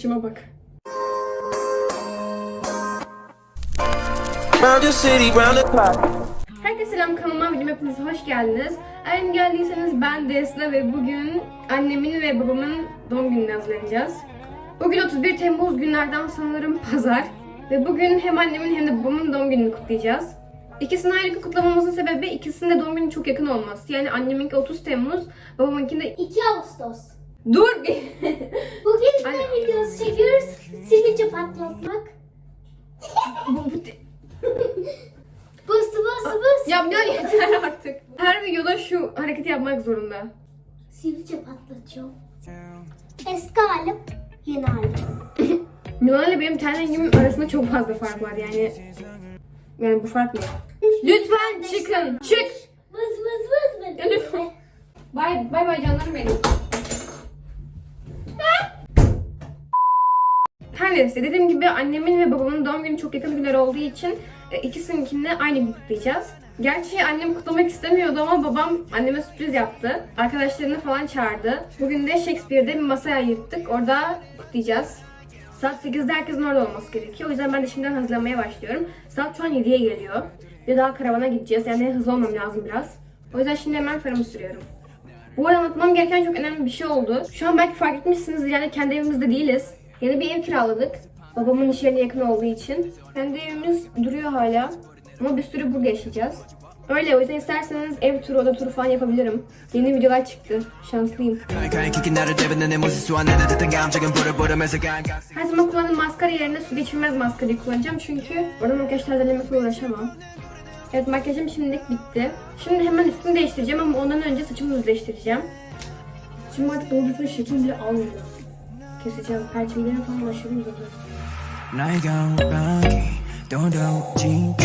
Saçıma bak. Herkese selam kanalıma videoma hepiniz hoş geldiniz. Eğer yeni geldiyseniz ben Desna ve bugün annemin ve babamın doğum gününe hazırlanacağız. Bugün 31 Temmuz günlerden sanırım pazar. Ve bugün hem annemin hem de babamın doğum gününü kutlayacağız. İkisini aynı gün kutlamamızın sebebi ikisinin de doğum günü çok yakın olması. Yani anneminki 30 Temmuz, babamınki de... 2 Ağustos. Dur bir! Bugün ne videosu çekiyoruz? Sivilce patlatmak. Bu- bu- Bıs bıs bıs. ya yeter artık. Her videoda şu hareketi yapmak zorunda. Sivilce patlatıyorum. Eski halim, yeni halim. Milan ile benim ten rengimin arasında çok fazla fark var yani. Yani bu fark ne? Lütfen çıkın. Çık. Bıs bıs bıs. Ya lütfen. Bay bay bay canlarım benim. Her neyse dediğim gibi annemin ve babamın doğum günü çok yakın günler olduğu için e, ikisininkini aynı gün kutlayacağız. Gerçi annem kutlamak istemiyordu ama babam anneme sürpriz yaptı. Arkadaşlarını falan çağırdı. Bugün de Shakespeare'de bir masaya ayırttık. Orada kutlayacağız. Saat 8'de herkesin orada olması gerekiyor. O yüzden ben de şimdiden hazırlanmaya başlıyorum. Saat şu an 7'ye geliyor. Bir daha karavana gideceğiz. Yani hızlı olmam lazım biraz. O yüzden şimdi hemen farımı sürüyorum. Bu arada anlatmam gereken çok önemli bir şey oldu. Şu an belki fark etmişsiniz yani kendi evimizde değiliz. Yeni bir ev kiraladık. Babamın iş yerine yakın olduğu için. Kendi evimiz duruyor hala. Ama bir sürü burada yaşayacağız. Öyle o yüzden isterseniz ev turu, oda turu falan yapabilirim. Yeni videolar çıktı. Şanslıyım. Her zaman kullandığım maskara yerine su geçirmez maskarayı kullanacağım. Çünkü orada makyaj tazelemek uğraşamam. Evet makyajım şimdilik bitti. Şimdi hemen üstümü değiştireceğim ama ondan önce saçımı düzleştireceğim. Şimdi artık doğru düzgün şekil bile almıyor. Keseceğim. Perçemlerim falan aşırı uzadı. 나의 강박이 도도진지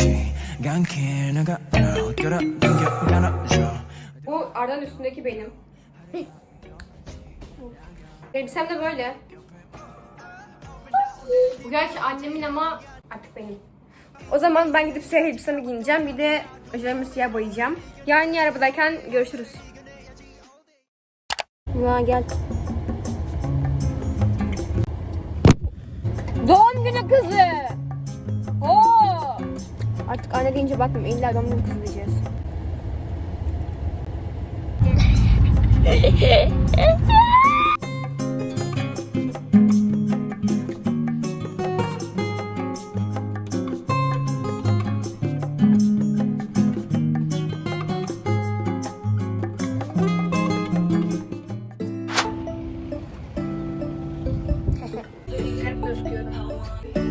강게 나가 끌어 당겨 가눠줘 Bu Arda'nın üstündeki benim. Elbisem de böyle. Bu gerçi annemin ama artık benim. O zaman ben gidip siyah elbisemi giyineceğim. Bir de ojelerimi siyah boyayacağım. Yarın ya arabadayken görüşürüz. Ya gel. Doğum günü kızı. Oo. Artık anne deyince bakmıyorum. İlla doğum günü kızı diyeceğiz.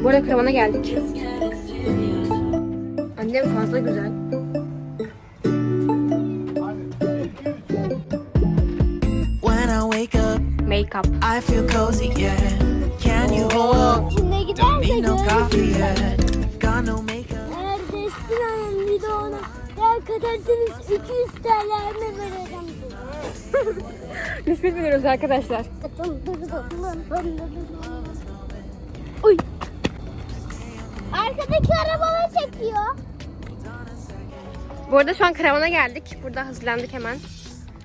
Bu arada karavana geldik. Annem fazla güzel. When I up feel cozy yeah Can you hold Şimdi Don't need no coffee yet Got no makeup Eğer Destina'nın videonu like atarsanız 200 TL mi vereceğim size? Rüşvet veriyoruz arkadaşlar. Uy. Arkadaki arabalar çekiyor. Bu arada şu an karavana geldik. Burada hazırlandık hemen.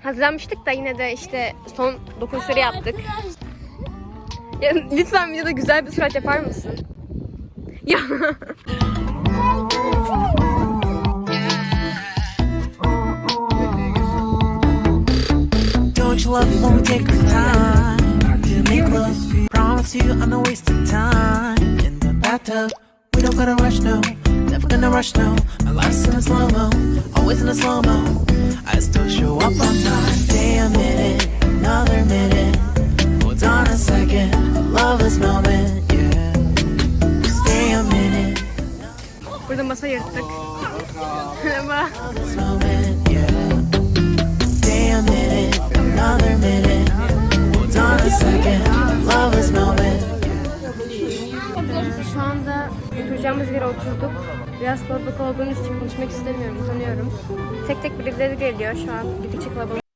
Hazırlanmıştık da yine de işte son dokunuşları yaptık. Ya, lütfen videoda güzel bir surat yapar mısın? Ya. Don't love we take our time to make love? Promise you I'm not wasting time in the bathtub. We don't gotta rush no, never gonna rush no. My life's in a slow mo, always in a slow mo. I still show up on time. Stay a minute, another minute. Hold on a second, love this moment, yeah. Stay a minute, Burada masa yırttık. Merhaba. love this moment, yeah. Stay a minute, another minute. Hold on a second, oturacağımız yere oturduk. Biraz kalabalık olduğumuz için konuşmak istemiyorum, utanıyorum. Tek tek birileri geliyor şu an. Gittikçe kalabalık.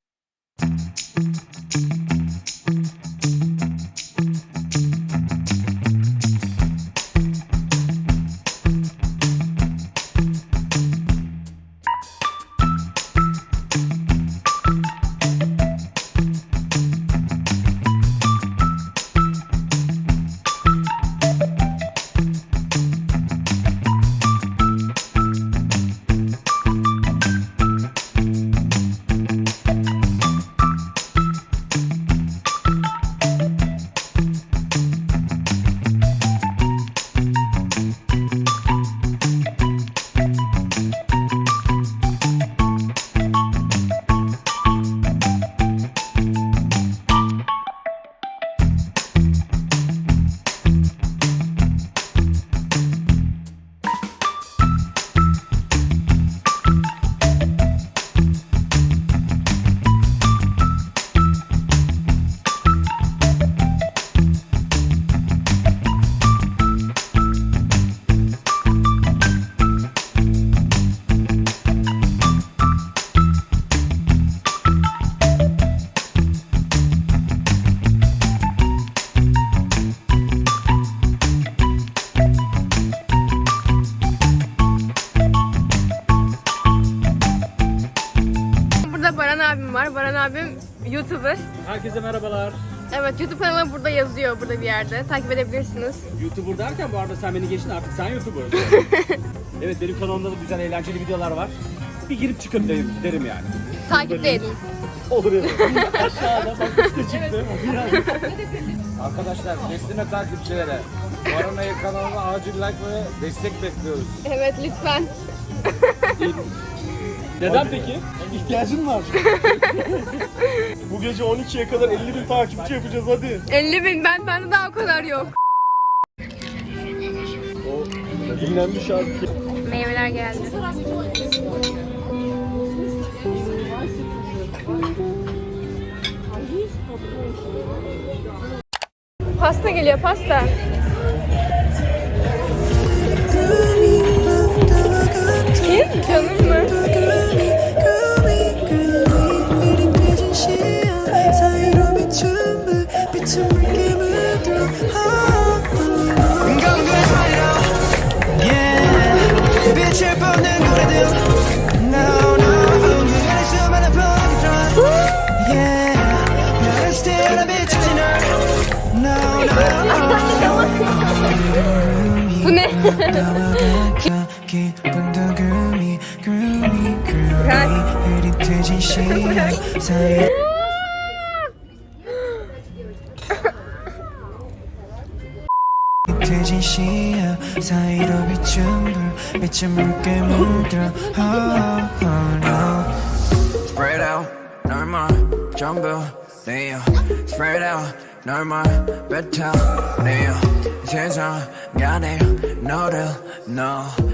YouTuber. Herkese merhabalar. Evet YouTube kanalı burada yazıyor burada bir yerde. Takip edebilirsiniz. YouTuber derken bu arada sen beni geçtin artık sen YouTuber. evet benim kanalımda da güzel eğlenceli videolar var. Bir girip çıkın derim, derim yani. Takip de edin. Olur evet. Aşağıda bak üstte çıktı. Arkadaşlar Nesline takipçilere Baranayı kanalına acil like ve destek bekliyoruz. Evet lütfen. Neden peki? İhtiyacın var. Bu gece 12'ye kadar 50 bin takipçi yapacağız hadi. 50 bin ben bende daha o kadar yok. O dinlenmiş şarkı. Meyveler geldi. Pasta geliyor pasta. Kim? Canım 기분도 그미 그미 그미 흐릿해진 시야 사이 흐릿해진 시야 사이로 비춘 불 빛을 묽게 물들어 oh, oh, no. Spread out normal 전부 내요 Spread out normal 뱉어 내요 세상 안에 no real, no.